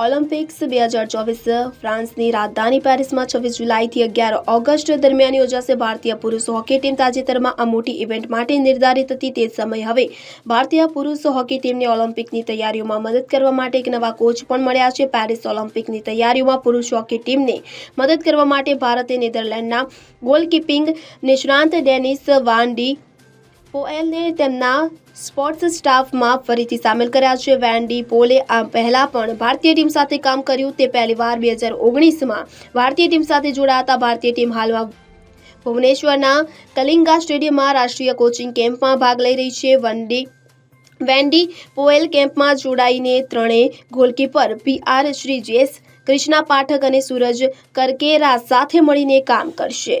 Olympics બે હજાર ચોવીસ ફ્રાન્સની રાજધાની પેરિસમાં છવ્વીસ જુલાઈથી અગિયાર ઓગસ્ટ દરમિયાન યોજાશે ભારતીય પુરુષ હોકી ટીમ. તાજેતરમાં આ મોટી ઇવેન્ટ માટે નિર્ધારિત હતી તે સમય હવે ભારતીય પુરુષ હોકી ટીમને ઓલિમ્પિકની તૈયારીઓમાં મદદ કરવા માટે એક નવા કોચ પણ મળ્યા છે. પેરિસ ઓલિમ્પિકની તૈયારીઓમાં પુરુષ હોકી ટીમને મદદ કરવા માટે ભારતે નેધરલેન્ડના ગોલકીપિંગ નિષ્ણાંત ડેનિસ વાન્ડી પોએલને તેમના સ્પોર્ટ્સ સ્ટાફમાં ફરીથી સામેલ કર્યા છે. વેન્ડી પોલે આ પહેલા પણ ભારતીય ટીમ સાથે કામ કર્યું. તે પહેલીવાર બે હજાર ઓગણીસમાં ભારતીય ટીમ સાથે જોડાતા ભારતીય ટીમ હાલમાં ભુવનેશ્વરના કલિંગા સ્ટેડિયમમાં રાષ્ટ્રીય કોચિંગ કેમ્પમાં ભાગ લઈ રહી છે. વનડી વેન્ડી પોએલ કેમ્પમાં જોડાઈને ત્રણેય goalkeeper P R Sreejesh Krishna Pathak અને સૂરજ કરકેરા સાથે મળીને કામ કરશે.